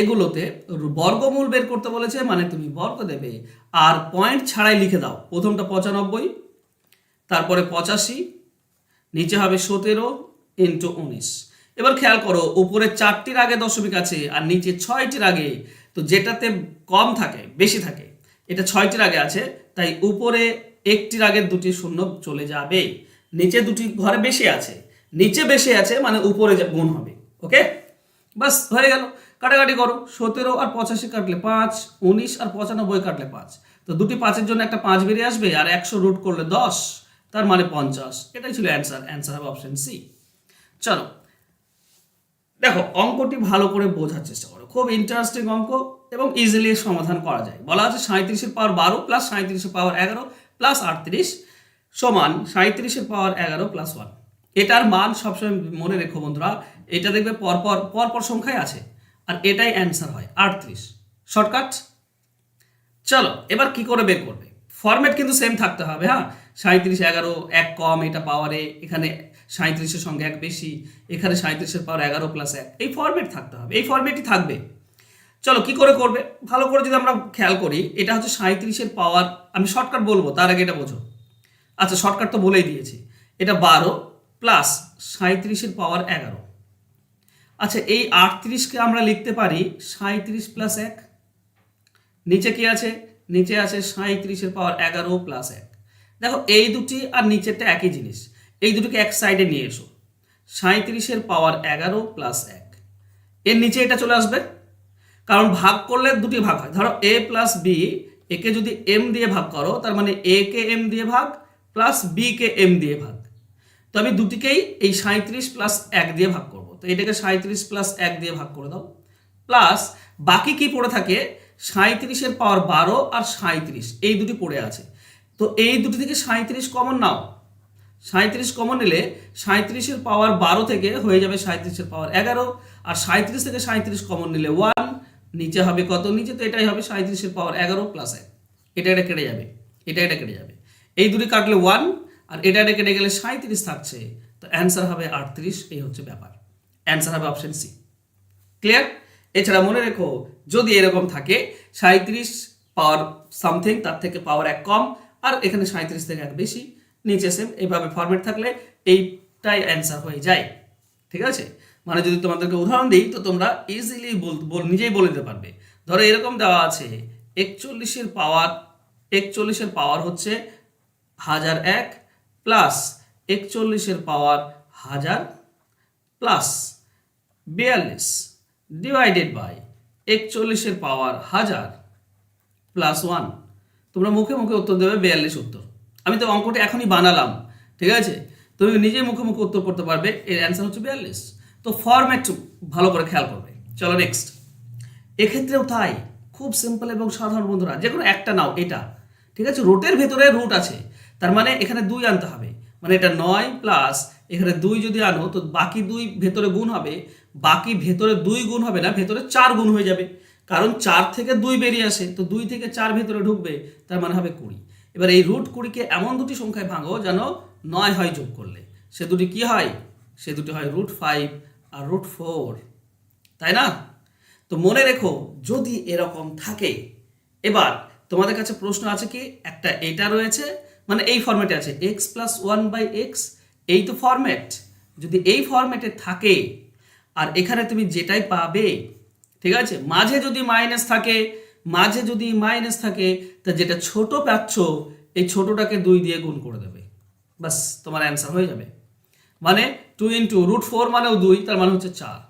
এগুলোতে বর্গমূল বের করতে বলেছে মানে তুমি বর্গ দেবে। আর পয়েন্ট ছাড়াই লিখে দাও। প্রথমটা পঁচানব্বই, তারপরে পঁচাশি, নিচে হবে সতেরো ইন্টু উনিশ। এবার খেয়াল করো, উপরে চারটির আগে দশমিক আছে আর নিচে ছয়টির আগে, তো যেটাতে কম থাকে, বেশি থাকে, এটা ছয়টির আগে আছে, তাই উপরে একটির আগে দুটি শূন্য চলে যাবে। নিচে দুটি ঘরে বেশি আছে, নিচে বেশি আছে মানে উপরে গুণ হবে ওকে বাস, হয়ে গেল। কাটাকাটি করো, সতেরো আর পঁচাশি কাটলে পাঁচ, উনিশ আর পঁচানব্বই কাটলে পাঁচ। তো দুটি পাঁচের জন্য একটা পাঁচ বেরিয়ে আসবে আর একশো রুট করলে দশ, তার মানে পঞ্চাশ। এটাই ছিল অ্যান্সার অ্যান্সার হবে অপশন সি চলো, দেখো, অঙ্কটি ভালো করে বোঝার চেষ্টা করো। খুব ইন্টারেস্টিং অঙ্ক এবং ইজিলি সমাধান করা যায়। বলা আছে সাঁত্রিশের পাওয়ার বারো প্লাস সাঁত্রিশের পাওয়ার এগারো প্লাস আটত্রিশ সমান সাঁত্রিশের পাওয়ার এগারো প্লাস ওয়ান এটার মান সবসময় মনে রেখো বন্ধুরা। এটা দেখবে পরপর পরপর সংখ্যায় আছে। আর এটাই অ্যান্সার হয়, আটত্রিশ। শর্টকাট চলো, এবার কি করে বের করবে? ফরম্যাট কিন্তু সেম থাকতে হবে হ্যাঁ? সাঁত্রিশ এগারো, এক কম, এটা পাওয়ারে, এখানে সাঁত্রিশের সঙ্গে এক বেশি, এখানে সাঁত্রিশের পাওয়ার এগারো প্লাস এক। এই ফরম্যাট থাকতে হবে, এই ফরম্যাটই থাকবে। চলো, কি করে করবে? ভালো করে যদি আমরা খেয়াল করি, এটা হচ্ছে সাঁত্রিশের পাওয়ার, আমি শর্টকাট বলব, তার আগে এটা বোঝো। আচ্ছা শর্টকাট তো বলেই দিয়েছি। এটা বারো প্লাস সাঁত্রিশের পাওয়ার এগারো। আচ্ছা এই আটত্রিশকে আমরা লিখতে পারি সাঁত্রিশ প্লাস এক। নিচে কি আছে? নিচে আছে সাঁত্রিশের পাওয়ার এগারো প্লাস এক। দেখো, এই দুটি আর নিচেরটা একই জিনিস। এই দুটোকে এক সাইডে নিয়ে এসো। সাঁত্রিশের পাওয়ার এগারো প্লাস এক। এর নিচে এটা চলে আসবে। কারণ ভাগ করলে দুটি ভাগ হয়। ধরো এ প্লাস বি একে যদি এম দিয়ে ভাগ করো, তার মানে এ কে এম দিয়ে ভাগ প্লাস বি কে এম দিয়ে ভাগ। তো আমি দুটিকেই এই সাঁত্রিশ প্লাস এক দিয়ে ভাগ করব। তো এটাকে সাঁত্রিশ প্লাস এক দিয়ে ভাগ করে দাও। প্লাস বাকি কি পড়ে থাকে? সাঁত্রিশের পাওয়ার বারো আর সাঁত্রিশ এই দুটি পড়ে আছে। তো এই দুটি থেকে সাঁত্রিশ কমন নাও। সাঁত্রিশ কমন নিলে সাঁত্রিশের পাওয়ার বারো থেকে হয়ে যাবে সাঁত্রিশের পাওয়ার এগারো, আর সাঁত্রিশ থেকে সাঁত্রিশ কমন নিলে ওয়ান নিচে হবে কত? নিচে তো এটাই হবে সাঁত্রিশের পাওয়ার এগারো প্লাস এক। এটা এটা কেটে যাবে। এটা এটা কেটে যাবে। এই দুটি কাটলে ওয়ান আর এটা এটা কেটে গেলে সাঁত্রিশ থাকছে। তো অ্যান্সার হবে আটত্রিশ, এই হচ্ছে ব্যাপার। অ্যান্সার হবে অপশন সি ক্লিয়ার এছাড়া মনে রেখো, যদি এরকম থাকে সাঁত্রিশ পাওয়ার সামথিং তার থেকে পাওয়ার এক কম, আর এখানে সাঁত্রিশ থেকে এক বেশি, নিচে সেম এইভাবে ফরম্যাট থাকলে এইটাই অ্যান্সার হয়ে যায়। ঠিক আছে? মানে যদি তোমাদেরকে উদাহরণ দিই, তো তোমরা ইজিলি বল নিজেই বলে দিতে পারবে। ধরো এরকম দেওয়া আছে, একচল্লিশের পাওয়ার একচল্লিশের পাওয়ার হচ্ছে হাজার এক প্লাস একচল্লিশের পাওয়ার হাজার প্লাস বিয়াল্লিশ ডিভাইডেড বাই একচল্লিশের পাওয়ার হাজার প্লাস ওয়ান। তোমরা মুখে মুখে উত্তর দেবে বিয়াল্লিশ উত্তর। আমি তো অঙ্কটা এখনই বানালাম, ঠিক আছে? তুমি নিজে মুখে মুখে উত্তর করতে পারবে, এর অ্যান্সার হচ্ছে বিয়াল্লিশ। তো ফরম্যাট ভালো করে খেয়াল করবে। চলো নেক্সট এক্ষেত্রেও তাই, খুব সিম্পল এবং সাধারণ বন্ধুরা যে কোনো একটা নাও, এটা, ঠিক আছে? রুটের ভেতরে রুট আছে। তার মানে এখানে দুই আনতে হবে। মানে এটা নয় প্লাস এখানে দুই যদি আনো, তো বাকি দুই ভেতরে গুণ হবে। বাকি ভেতরে দুই গুণ হবে না, ভেতরে চার গুণ হয়ে যাবে। কারণ চার থেকে দুই বেরিয়ে আসে, তো দুই থেকে চার ভেতরে ঢুকবে, তার মানে হবে কুড়ি। এবার এই রুট কুড়িকে এমন দুটি সংখ্যায় ভাঙো যেন নয় হয় যোগ করলে। সে দুটি কি হয়? সে দুটি হয় রুট ফাইভ আর রুট ফোর তাই না? তো মনে রেখো, যদি এরকম থাকে, এবার তোমাদের কাছে প্রশ্ন আছে কি? একটা এটা রয়েছে মানে এই ফরম্যাটে আছে X plus one by X এই তো ফরম্যাট যদি এই ফরম্যাটে থাকে, আর এখানে তুমি যেটাই পাবে, ঠিক আছে? মাঝে যদি মাইনাস থাকে, মাঝে যদি মাইনাস থাকে, তা যেটা ছোট পাচ্ছ, এই ছোটটাকে দুই দিয়ে গুণ করে দেবে। বাস তোমার অ্যান্সার হয়ে যাবে। মানে টু ইন্টু রুট ফোর মানেও দুই, তার মানে হচ্ছে চার।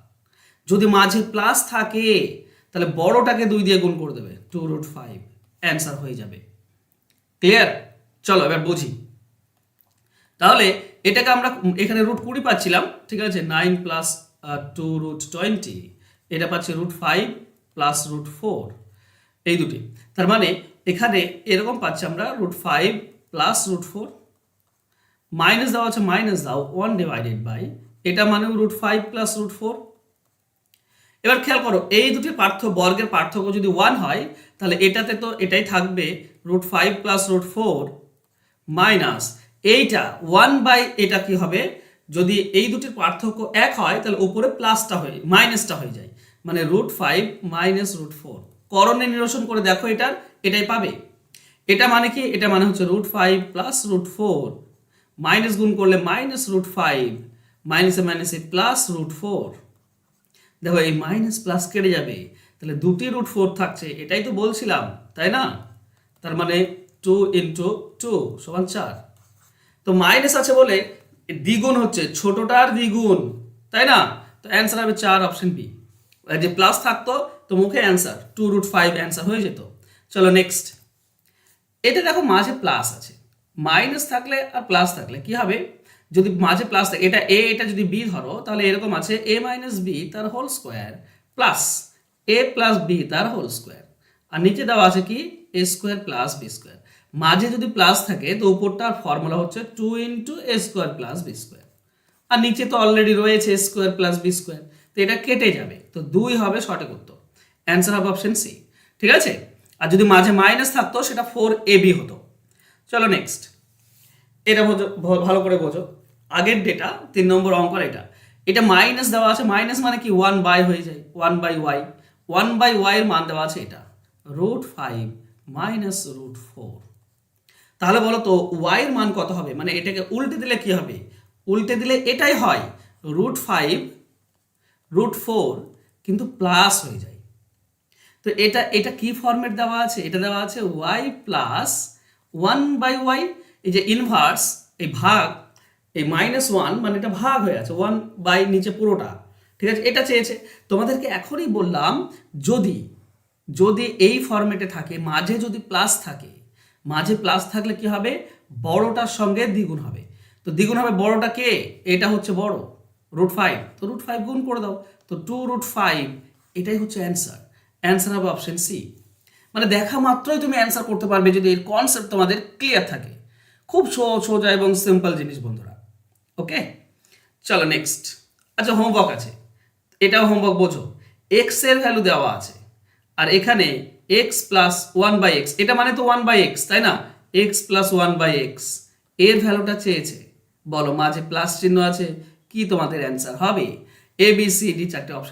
যদি মাঝে প্লাস থাকে, তাহলে বড়টাকে দুই দিয়ে গুণ করে দেবে টু রুট ফাইভ অ্যান্সার হয়ে যাবে। ক্লিয়ার চলো এবার বুঝি। তাহলে এটাকে আমরা এখানে রুট কুড়ি পাচ্ছিলাম, ঠিক আছে? Nine plus two root twenty এটা পাচ্ছি root five plus root four এই দুটি। তার মানে এখানে এরকম পাচ্ছি আমরা root five plus root four minus দাও আছে মাইনাস দাও ওয়ান ডিভাইডেড বাই এটা মানে root five plus root four এবার খেয়াল করো, এই দুটি পার্থ, বর্গের পার্থক্য যদি ওয়ান হয়, তাহলে এটাতে তো এটাই থাকবে root five plus root four minus এইটা ওয়ান বাই এটা কি হবে? যদি এই দুটির পার্থক্য এক হয়, তাহলে উপরে প্লাসটা হয়ে, মাইনাসটা হয়ে যায়। মানে root five minus root four করণে নিরসন করে দেখো এটার, এটাই পাবে। এটা মানে কি? এটা মানে হচ্ছে root five plus root four minus গুণ করলে মাইনাস রুট ফাইভ মাইনাসে মাইনাসে প্লাস রুট ফোর দেখো এই মাইনাস প্লাস কেটে যাবে। তাহলে দুটি রুট ফোর থাকছে, এটাই তো বলছিলাম, তাই না? তার মানে টু ইন্টু টু সমান চার। তো মাইনাস আছে বলে দ্বিগুণ হচ্ছে, ছোটটার দ্বিগুণ, তাই না? তো অ্যান্সার হবে চার অপশন বি যে প্লাস থাকতো, তো মুখে answer two root five answer হয়ে যেত। চলো নেক্সট এটা দেখো মাঝে প্লাস আছে। মাইনাস থাকলে আর প্লাস থাকলে কি হবে? যদি মাঝে প্লাস থাকে, এটা এ এটা যদি বি ধরো, তাহলে এরকম আছে এ মাইনাস বি তার whole square plus A plus B তার হোল স্কোয়ার আর নিচে দেওয়া আছে কি? A square plus B square মাঝে যদি প্লাস থাকে, তো উপরটার ফর্মুলা হচ্ছে two into A square plus B square আর নিচে তো অলরেডি রয়েছে A square plus B square তো এটা কেটে যাবে। তো দুই হবে সঠিক উত্তর। অ্যান্সার হবে অপশন সি ঠিক আছে? আর যদি মাঝে মাইনাস থাকতো, সেটা ফোর এ বি হতো। চলো নেক্সট এটা বোঝো ভালো করে বোঝো। আগের ডেটা তিন নম্বর অঙ্কর এটা। এটা মাইনাস দেওয়া আছে। মাইনাস মানে কি? ওয়ান বাই হয়ে যায়। One by Y one by Y এর মান দেওয়া আছে এটা। Root five minus root four তাহলে বলো তো ওয়াই এর মান কত হবে? মানে এটাকে উল্টে দিলে কি হবে? উল্টে দিলে এটাই হয়। রুট ফাইভ রুট ফোর কিন্তু প্লাস হয়ে যায়। তো এটা এটা কি ফর্মেট দেওয়া আছে? এটা দেওয়া আছে Y plus one by Y এই যে ইনভার্স এই ভাগ, এই মাইনাস ওয়ান মানে এটা ভাগ হয়ে আছে ওয়ান বাই নিচে পুরোটা। ঠিক আছে? এটা চেয়েছে। তোমাদেরকে এখনই বললাম, যদি যদি এই ফর্মেটে থাকে, মাঝে যদি প্লাস থাকে মাঝে প্লাস থাকলে কি হবে? বড়টার সঙ্গে দ্বিগুণ হবে। তো দ্বিগুণ হবে বড়টা কে? এটা হচ্ছে বড়। রুট ফাইভ তো রুট ফাইভ গুণ করে দাও। তো টু রুট ফাইভ এটাই হচ্ছে অ্যান্সার অ্যান্সার হবে অপশন সি মানে দেখা মাত্রই তুমি অ্যান্সার করতে পারবে যদি এর কনসেপ্ট তোমাদের ক্লিয়ার থাকে। খুব সোজা এবং সিম্পল জিনিস বন্ধুরা। ওকে চলো নেক্সট আচ্ছা হোমওয়ার্ক আছে। এটাও হোমওয়ার্ক বোঝো। এক্সের ভ্যালু দেওয়া আছে। আর এখানে X plus one by X এটা মানে তো ওয়ান বাই এক্স তাই না? এক্স প্লাস ওয়ান বাই এক্সের ভ্যালুটা চেয়েছে। বলো, মাঝে প্লাস চিহ্ন আছে, কি তোমাদের অ্যান্সার হবে? এ বি সি ডি চারটে অপশন